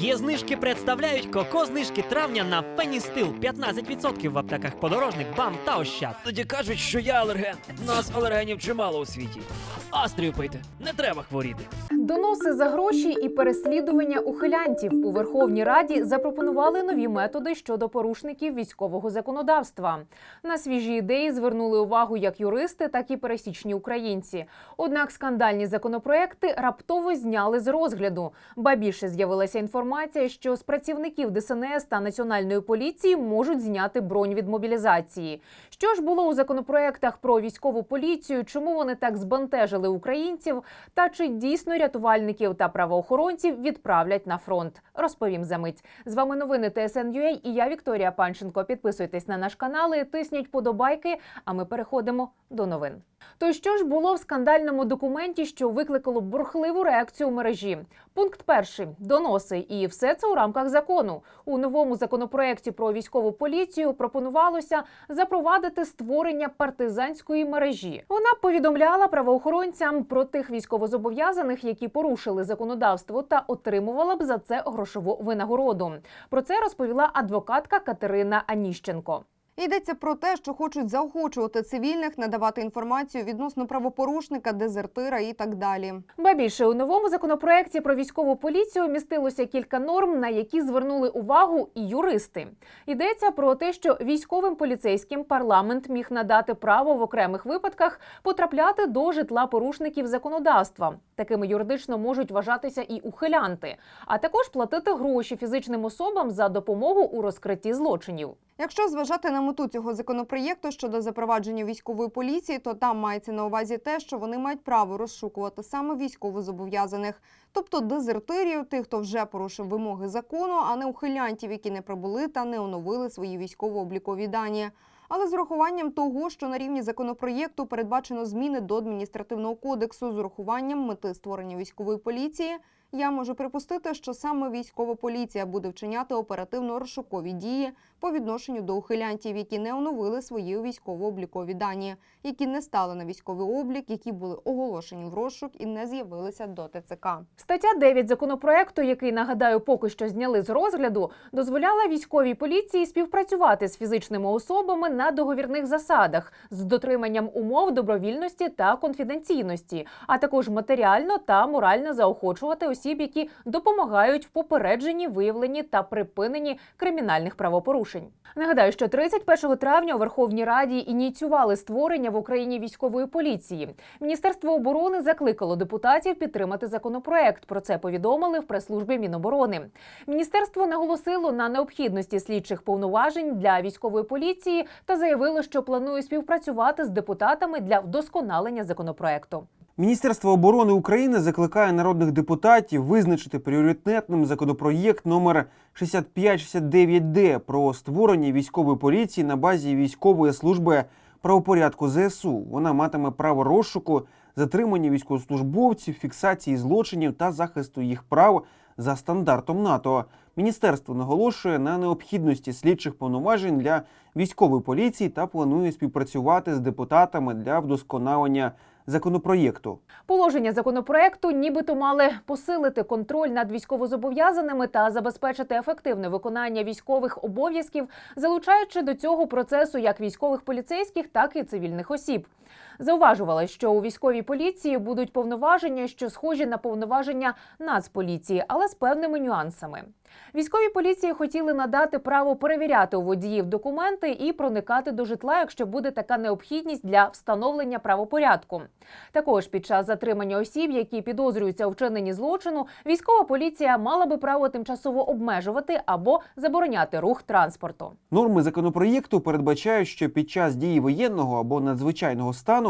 Є знижки представляють коко знижки травня на Феністил 15% в аптеках подорожник, бам та ощад. Тоді кажуть, що я алерген. Нас алергенів чимало у світі. Астрію пийте, не треба хворіти. Доноси за гроші і переслідування ухилянтів у Верховній Раді запропонували нові методи щодо порушників військового законодавства. На свіжі ідеї звернули увагу як юристи, так і пересічні українці. Однак скандальні законопроекти раптово зняли з розгляду. Ба більше з'явилася інформація, що з працівників ДСНС та національної поліції можуть зняти бронь від мобілізації. Що ж було у законопроектах про військову поліцію? Чому вони так збентежили українців? Та чи дійсно рятувальників та правоохоронців відправлять на фронт? Розповім за мить. З вами новини ТСН.UA і я Вікторія Панченко. Підписуйтесь на наш канал, і тисніть подобайки. А ми переходимо до новин. То що ж було в скандальному документі, що викликало бурхливу реакцію мережі? Пункт перший доноси, і все це у рамках закону. У новому законопроекті про військову поліцію пропонувалося запровадити створення партизанської мережі. Вона повідомляла правоохоронцям про тих військовозобов'язаних, які порушили законодавство, та отримувала б за це грошову винагороду. Про це розповіла адвокатка Катерина Аніщенко. Йдеться про те, що хочуть заохочувати цивільних надавати інформацію відносно правопорушника, дезертира і так далі. Ба більше у новому законопроекті про військову поліцію містилося кілька норм, на які звернули увагу і юристи. Йдеться про те, що військовим поліцейським парламент міг надати право в окремих випадках потрапляти до житла порушників законодавства. Такими юридично можуть вважатися і ухилянти, а також платити гроші фізичним особам за допомогу у розкритті злочинів. Якщо зважати на мету цього законопроєкту щодо запровадження військової поліції, то там мається на увазі те, що вони мають право розшукувати саме військовозобов'язаних, тобто дезертирів, тих, хто вже порушив вимоги закону, а не ухилянтів, які не прибули та не оновили свої військово-облікові дані. Але з урахуванням того, що на рівні законопроєкту передбачено зміни до адміністративного кодексу з урахуванням мети створення військової поліції, я можу припустити, що саме військова поліція буде вчиняти оперативно-розшукові дії по відношенню до ухилянтів, які не оновили свої військово-облікові дані, які не стали на військовий облік, які були оголошені в розшук і не з'явилися до ТЦК. Стаття 9 законопроекту, який нагадаю, поки що зняли з розгляду, дозволяла військовій поліції співпрацювати з фізичними особами на договірних засадах з дотриманням умов добровільності та конфіденційності, а також матеріально та морально заохочувати осіб, які допомагають в попередженні, виявленні та припиненні кримінальних правопорушень. Нагадаю, що 31 травня у Верховній Раді ініціювали створення в Україні військової поліції. Міністерство оборони закликало депутатів підтримати законопроект. Про це повідомили в прес-службі Міноборони. Міністерство наголосило на необхідності слідчих повноважень для військової поліції та заявило, що планує співпрацювати з депутатами для вдосконалення законопроекту. Міністерство оборони України закликає народних депутатів визначити пріоритетним законопроєкт номер 6569Д про створення військової поліції на базі військової служби правопорядку ЗСУ. Вона матиме право розшуку, затримання військовослужбовців, фіксації злочинів та захисту їх прав за стандартом НАТО. Міністерство наголошує на необхідності слідчих повноважень для військової поліції та планує співпрацювати з депутатами для вдосконалення законопроєкту. Положення законопроекту нібито мали посилити контроль над військовозобов'язаними та забезпечити ефективне виконання військових обов'язків, залучаючи до цього процесу як військових поліцейських, так і цивільних осіб. Зауважували, що у військовій поліції будуть повноваження, що схожі на повноваження Нацполіції, але з певними нюансами. Військовій поліції хотіли надати право перевіряти у водіїв документи і проникати до житла, якщо буде така необхідність для встановлення правопорядку. Також під час затримання осіб, які підозрюються у вчиненні злочину, військова поліція мала би право тимчасово обмежувати або забороняти рух транспорту. Норми законопроєкту передбачають, що під час дії воєнного або надзвичайного стану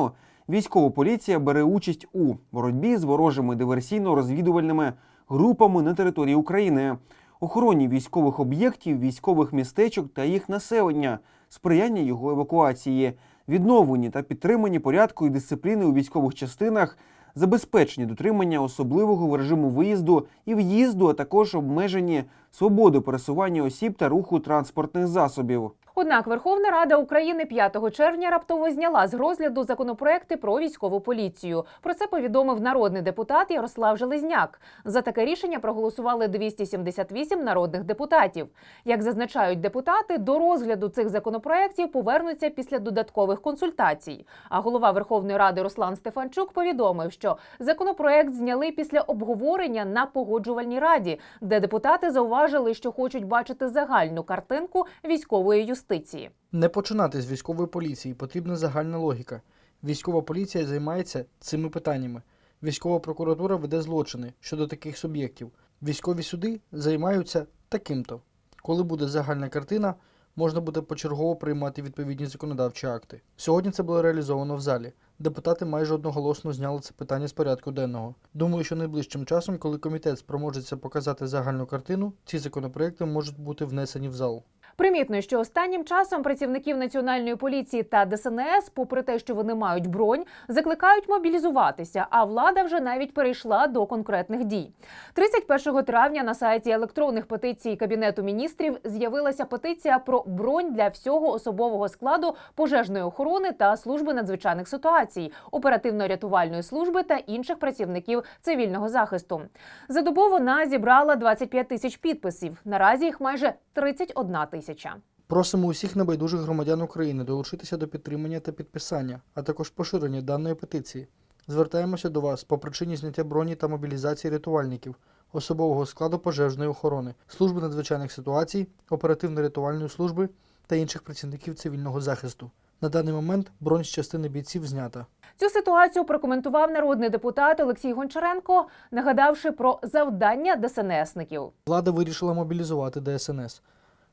військова поліція бере участь у боротьбі з ворожими диверсійно-розвідувальними групами на території України, охороні військових об'єктів, військових містечок та їх населення, сприяння його евакуації, відновленні та підтриманні порядку і дисципліни у військових частинах, забезпечення дотримання особливого режиму виїзду і в'їзду, а також обмежені свободи пересування осіб та руху транспортних засобів. Однак Верховна Рада України 5 червня раптово зняла з розгляду законопроекти про військову поліцію. Про це повідомив народний депутат Ярослав Железняк. За таке рішення проголосували 278 народних депутатів. Як зазначають депутати, до розгляду цих законопроєктів повернуться після додаткових консультацій. А голова Верховної Ради Руслан Стефанчук повідомив, що законопроект зняли після обговорення на погоджувальній раді, де депутати зауважили, що хочуть бачити загальну картинку військової юстиції. Не починати з військової поліції, потрібна загальна логіка. Військова поліція займається цими питаннями. Військова прокуратура веде злочини щодо таких суб'єктів. Військові суди займаються таким-то. Коли буде загальна картина, можна буде почергово приймати відповідні законодавчі акти. Сьогодні це було реалізовано в залі. Депутати майже одноголосно зняли це питання з порядку денного. Думаю, що найближчим часом, коли комітет спроможеться показати загальну картину, ці законопроекти можуть бути внесені в зал. Примітно, що останнім часом працівників національної поліції та ДСНС, попри те, що вони мають бронь, закликають мобілізуватися. А влада вже навіть перейшла до конкретних дій. 31 травня на сайті електронних петицій кабінету міністрів з'явилася петиція про бронь для всього особового складу пожежної охорони та служби надзвичайних ситуацій, оперативно-рятувальної служби та інших працівників цивільного захисту. За добу вона зібрала 25 тисяч підписів. Наразі їх майже 31 тисяча. Просимо усіх небайдужих громадян України долучитися до підтримання та підписання, а також поширення даної петиції. Звертаємося до вас по причині зняття броні та мобілізації рятувальників, особового складу пожежної охорони, служби надзвичайних ситуацій, оперативно-рятувальної служби та інших працівників цивільного захисту. На даний момент бронь з частини бійців знята. Цю ситуацію прокоментував народний депутат Олексій Гончаренко, нагадавши про завдання ДСНСників. Влада вирішила мобілізувати ДСНС.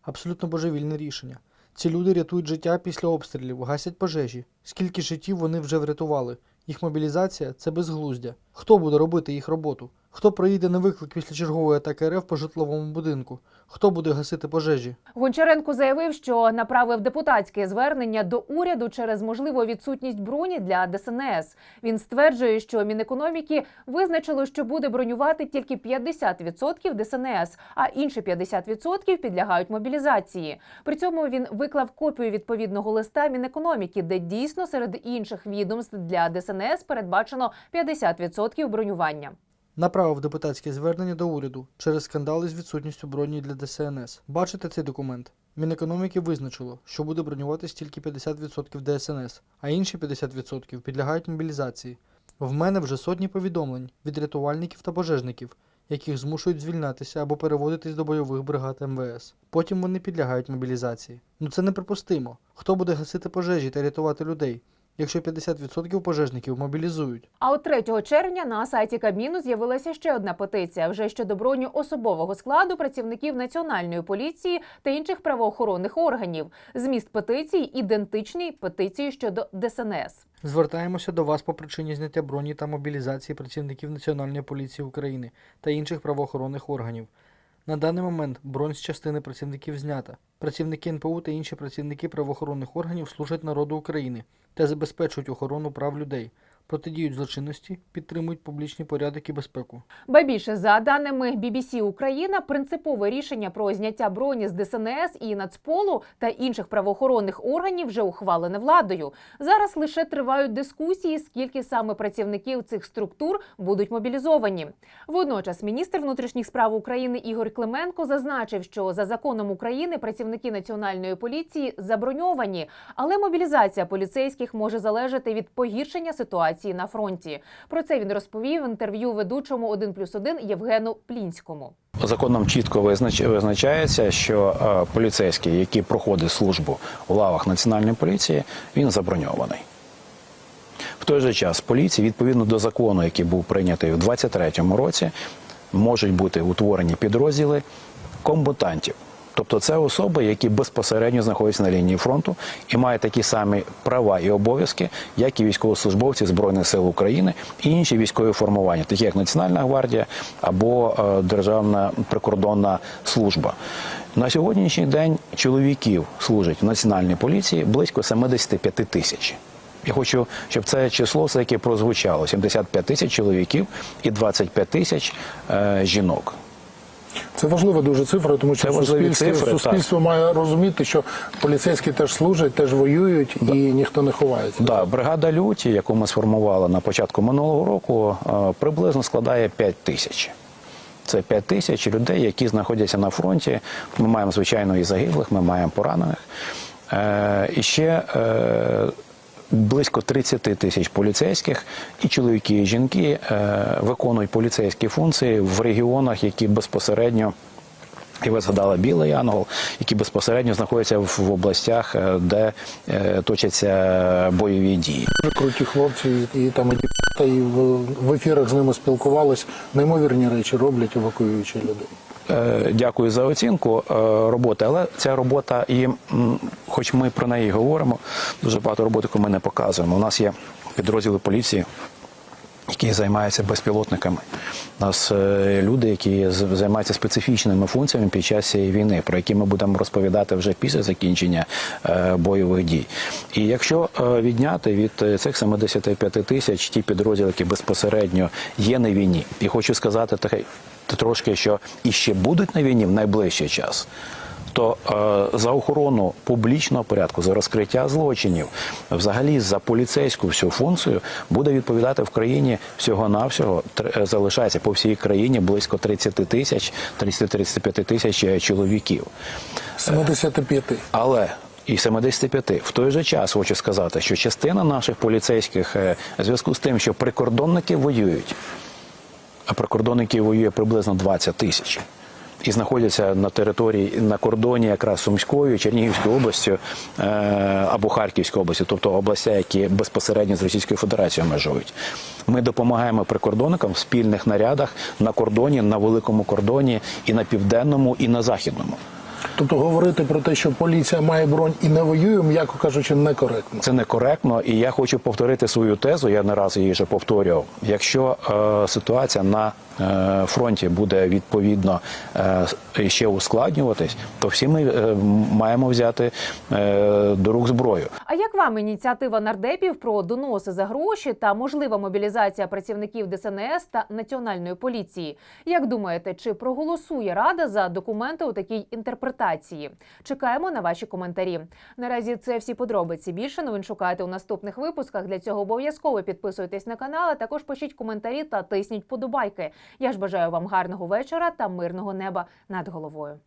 Абсолютно божевільне рішення. Ці люди рятують життя після обстрілів, гасять пожежі. Скільки життів вони вже врятували? Їх мобілізація це безглуздя. Хто буде робити їх роботу? Хто приїде на виклик після чергової атаки РФ по житловому будинку? Хто буде гасити пожежі? Гончаренко заявив, що направив депутатське звернення до уряду через можливу відсутність броні для ДСНС. Він стверджує, що Мінекономіки визначило, що буде бронювати тільки 50% ДСНС, а інші 50% підлягають мобілізації. При цьому він виклав копію відповідного листа Мінекономіки, де дійсно серед інших відомств для ДСНС передбачено 50% бронювання. Направив депутатське звернення до уряду через скандали з відсутністю броні для ДСНС. Бачите цей документ? Мінекономіки визначило, що буде бронюватись тільки 50% ДСНС, а інші 50% підлягають мобілізації. В мене вже сотні повідомлень від рятувальників та пожежників, яких змушують звільнятися або переводитись до бойових бригад МВС. Потім вони підлягають мобілізації. Ну це неприпустимо. Хто буде гасити пожежі та рятувати людей, якщо 50% пожежників мобілізують? А от 3 червня на сайті Кабміну з'явилася ще одна петиція вже щодо броню особового складу працівників національної поліції та інших правоохоронних органів. Зміст петиції ідентичний петиції щодо ДСНС. Звертаємося до вас по причині зняття броні та мобілізації працівників Національної поліції України та інших правоохоронних органів. На даний момент бронь з частини працівників знята. Працівники НПУ та інші працівники правоохоронних органів служать народу України та забезпечують охорону прав людей, протидіють злочинності, підтримують публічний порядок і безпеку. Ба більше за даними BBC Україна, принципове рішення про зняття броні з ДСНС і Нацполу та інших правоохоронних органів вже ухвалене владою. Зараз лише тривають дискусії, скільки саме працівників цих структур будуть мобілізовані. Водночас міністр внутрішніх справ України Ігор Клименко зазначив, що за законом України працівники національної поліції заброньовані, але мобілізація поліцейських може залежати від погіршення ситуації на фронті. Про це він розповів в інтерв'ю ведучому 1+,1 Євгену Плінському. Законом чітко визнач- визначається, що е, поліцейський, який проходить службу у лавах національної поліції, він заброньований. В той же час поліції, відповідно до закону, який був прийнятий у 2023 році, можуть бути утворені підрозділи комбатантів. Тобто це особи, які безпосередньо знаходяться на лінії фронту і мають такі самі права і обов'язки, як і військовослужбовці Збройних сил України і інші військові формування, такі як Національна гвардія або е, Державна прикордонна служба. На сьогоднішній день чоловіків служить в національній поліції близько 75 тисяч. Я хочу, щоб це число все таки прозвучало: 75 тисяч чоловіків і 25 тисяч е, жінок. Це важлива дуже цифра, тому що суспільство, цифри, суспільство має розуміти, що поліцейські теж служать, теж воюють і ніхто не ховається. Да, бригада люті, яку ми сформували на початку минулого року, е, приблизно складає 5 тисяч. Це 5 тисяч людей, які знаходяться на фронті. Ми маємо, звичайно, і загиблих, ми маємо поранених. Е, і ще е, близько 30 тисяч поліцейських, і чоловіки, і жінки е, виконують поліцейські функції в регіонах, які безпосередньо. І ви згадали Білий Янгол, які безпосередньо знаходяться в, областях, е, де е, точаться бойові дії. Круті хлопці, і там і і в, ефірах з ними спілкувались. Неймовірні речі роблять, евакуюючи людей. Е, Дякую за оцінку е, роботи, але ця робота, і хоч ми про неї говоримо, дуже багато роботи, ми не показуємо. У нас є підрозділи поліції. Які займаються безпілотниками. У нас е, люди, які займаються специфічними функціями під час цієї війни, про які ми будемо розповідати вже після закінчення е, бойових дій. І якщо е, відняти від цих 75 тисяч ті підрозділи, які безпосередньо є на війні, і хочу сказати таке трошки, що і ще будуть на війні в найближчий час то е, за охорону публічного порядку, за розкриття злочинів, взагалі за поліцейську всю функцію буде відповідати в країні всього-навсього е, залишається по всій країні близько 30 тисяч, 30-35 тисяч е, чоловіків. 75. Але і 75. В той же час хочу сказати, що частина наших поліцейських в зв'язку з тим, що прикордонники воюють, а прикордонників воює приблизно 20 тисяч. І знаходяться на території на кордоні якраз Сумською, Чернігівською областю е, або Харківською областю, тобто областя, які безпосередньо з Російською Федерацією межують. Ми допомагаємо прикордонникам в спільних нарядах на кордоні, на великому кордоні, і на південному, і на західному. Тобто говорити про те, що поліція має бронь і не воює, м'яко кажучи, некоректно. Це некоректно, і я хочу повторити свою тезу. Я не раз її вже повторював. Якщо е, ситуація на е, фронті буде відповідно е, ще ускладнюватись, то всі ми е, маємо взяти е, до рук зброю. А як вам ініціатива нардепів про доноси за гроші та можлива мобілізація працівників ДСНС та національної поліції? Як думаєте, чи проголосує рада за документи у такій інтерпретації? Чекаємо на ваші коментарі. Наразі це всі подробиці. Більше новин шукайте у наступних випусках. Для цього обов'язково підписуйтесь на канал, а також пишіть коментарі та тисніть подобайки. Я ж бажаю вам гарного вечора та мирного неба над головою.